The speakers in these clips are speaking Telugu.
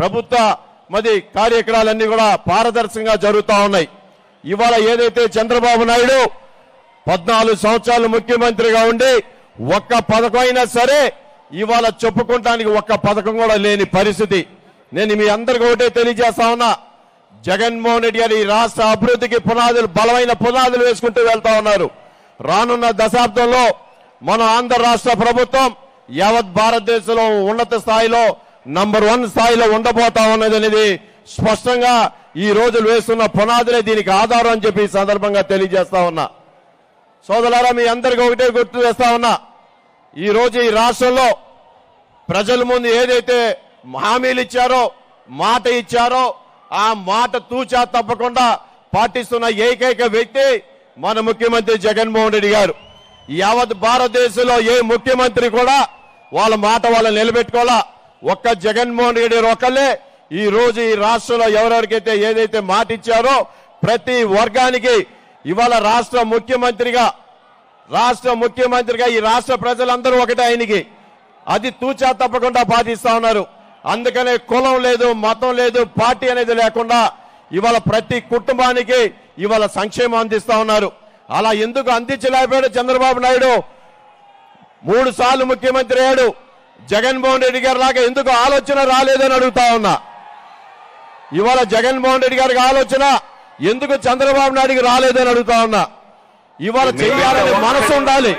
ప్రభుత్వ మరి కార్యక్రమాలన్నీ కూడా పారదర్శకంగా జరుగుతూ ఉన్నాయి. ఇవాళ ఏదైతే చంద్రబాబు నాయుడు పద్నాలుగు సంవత్సరాలు ముఖ్యమంత్రిగా ఉండి ఒక్క పథకం అయినా సరే ఇవాళ చెప్పుకోవటానికి ఒక్క పథకం కూడా లేని పరిస్థితి. నేను మీ అందరికి ఒకటే తెలియజేస్తా ఉన్నా జగన్మోహన్ రెడ్డి గారు ఈ రాష్ట్ర అభివృద్ధికి పునాదులు బలమైన పునాదులు వేసుకుంటూ వెళ్తా ఉన్నారు. రానున్న దశాబ్దంలో మన ఆంధ్ర రాష్ట్ర ప్రభుత్వం యావత్ భారతదేశంలో ఉన్నత స్థాయిలో నంబర్ వన్ స్థాయిలో ఉండబోతా ఉన్నది అనేది స్పష్టంగా ఈ రోజులు వేస్తున్న పునాదులే దీనికి ఆధారం అని చెప్పి సందర్భంగా తెలియజేస్తా ఉన్నా. సోదరులారా మీ అందరికీ ఒకటే గుర్తు చేస్తా ఉన్నా. ఈ రోజు ఈ రాష్ట్రంలో ప్రజల ముందు ఏదైతే హామీలు ఇచ్చారో మాట ఇచ్చారో ఆ మాట తూచా తప్పకుండా పాటిస్తున్న ఏకైక వ్యక్తి మన ముఖ్యమంత్రి జగన్మోహన్ రెడ్డి గారు. యావత్ భారతదేశంలో ఏ ముఖ్యమంత్రి కూడా వాళ్ళ మాట వాళ్ళు నిలబెట్టుకోవాలా? ఒక్క జగన్మోహన్ రెడ్డి గారు ఒకళ్ళే. ఈ రోజు ఈ రాష్ట్రంలో ఎవరెవరికైతే ఏదైతే మాట ఇచ్చారో ప్రతి వర్గానికి ఇవాళ రాష్ట్ర ముఖ్యమంత్రిగా రాష్ట్ర ముఖ్యమంత్రిగా ఈ రాష్ట్ర ప్రజలందరూ ఒకటే ఆయనకి. అది తూచా తప్పకుండా పాటిస్తా ఉన్నారు. అందుకనే కులం లేదు మతం లేదు పార్టీ అనేది లేకుండా ఇవాళ ప్రతి కుటుంబానికి ఇవాళ సంక్షేమం అందిస్తా ఉన్నారు. అలా ఎందుకు అందించలేకపోయాడు చంద్రబాబు నాయుడు? మూడు సార్లు ముఖ్యమంత్రి అయ్యాడు. జగన్మోహన్ రెడ్డి గారి లాగా ఎందుకు ఆలోచన రాలేదని అడుగుతా ఉన్నా. ఇవాళ జగన్మోహన్ రెడ్డి గారికి ఆలోచన ఎందుకు చంద్రబాబు నాయుడికి రాలేదని అడుగుతా ఉన్నా. ఇవాళ చేయాలనే మనసు ఉండాలి.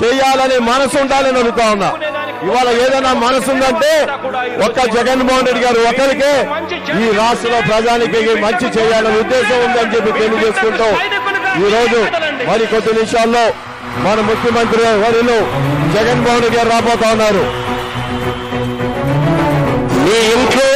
చేయాలనే మనసు ఉండాలని అడుగుతా ఉన్నా. ఇవాళ ఏదైనా మనసు ఉందంటే ఒక్క జగన్మోహన్ రెడ్డి గారు ఒకరికే ఈ రాష్ట్రంలో ప్రజానికి మంచి చేయాలనే ఉద్దేశం ఉందని చెప్పి తెలియజేసుకుంటూ ఈ రోజు మరి కొద్ది నిమిషాల్లో మన ముఖ్యమంత్రి వర్యులు జగన్మోహన్ రెడ్డి గారు రాబోతా ఉన్నారు. మీ ఇంట్లో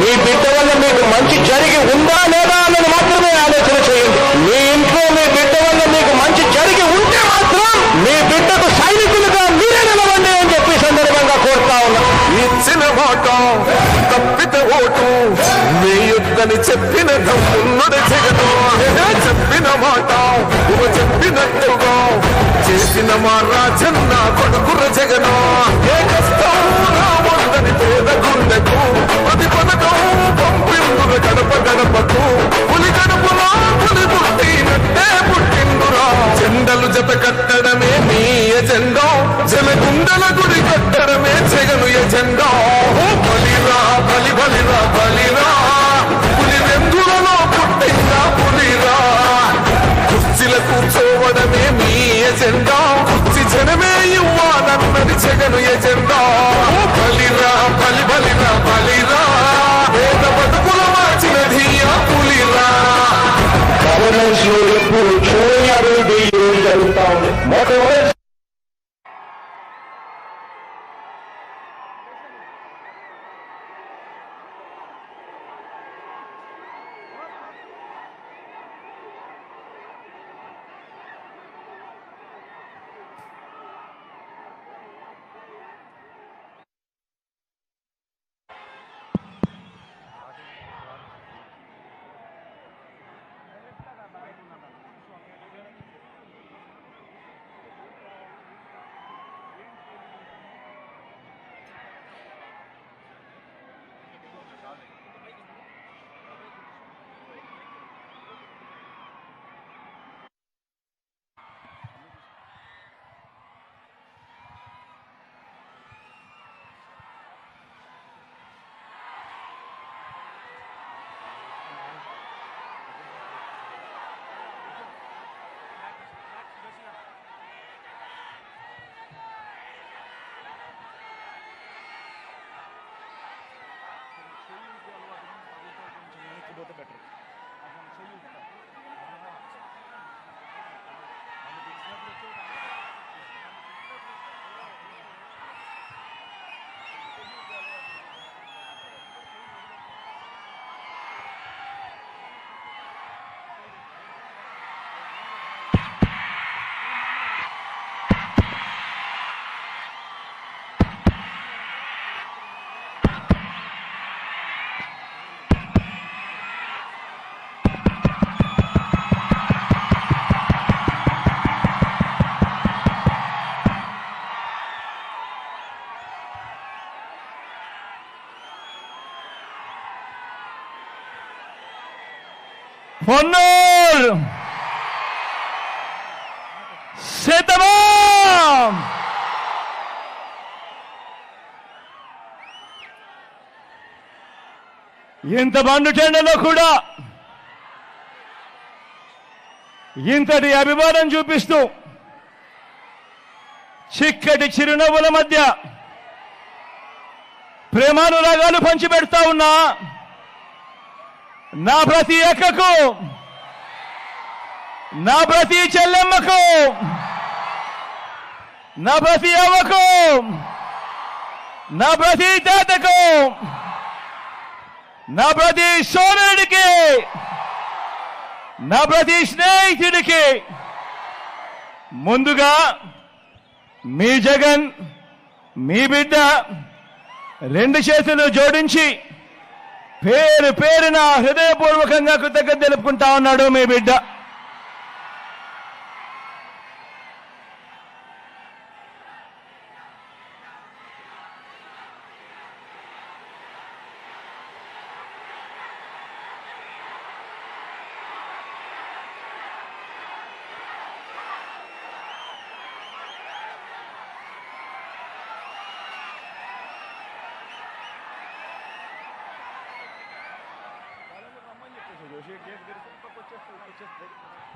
మీ బిడ్డ వల్ల మీకు మంచి జరిగి ఉందా లేదా అన్నది మాత్రమే ఆలోచన చేయండి. మీ ఇంట్లో మీ బిడ్డ వల్ల మీకు మంచి జరిగి ఉంటే మాత్రం మీ బిడ్డకు సైనికులుగా మీరే నిలవండి అని చెప్పి సందర్భంగా కోరుతా ఉన్నా. ఇచ్చిన మాట తప్పిత ఓటు మీ యుద్ధని చెప్పిన దమ్మున్నది జగను చెప్పిన మాట చెప్పినట్టుగా చేసిన మా రాజన్న కొడుకుర జగను. ఏ కష్టం? the better. పొన్నూర్ సిద్ధమా ఇంత బండుటెండలో కూడా ఇంతటి అభిమానం చూపిస్తూ చిక్కటి చిరునవ్వుల మధ్య ప్రేమానురాగాలు పంచిపెడతా ఉన్నా నా ప్రతి అక్కకు నా ప్రతి చెల్లెమ్మకు నా ప్రతి అవ్వకు నా ప్రతి తాతకు నా ప్రతి సోదరుడికి నా ప్రతి స్నేహితుడికి ముందుగా మీ జగన్ మీ బిడ్డ రెండు చేతులు జోడించి పేరు పేరున హృదయపూర్వకంగా కృతజ్ఞత తెలుపుకుంటా ఉన్నాడు మీ బిడ్డ. Yes, yes, there is. Coaches, coaches, very.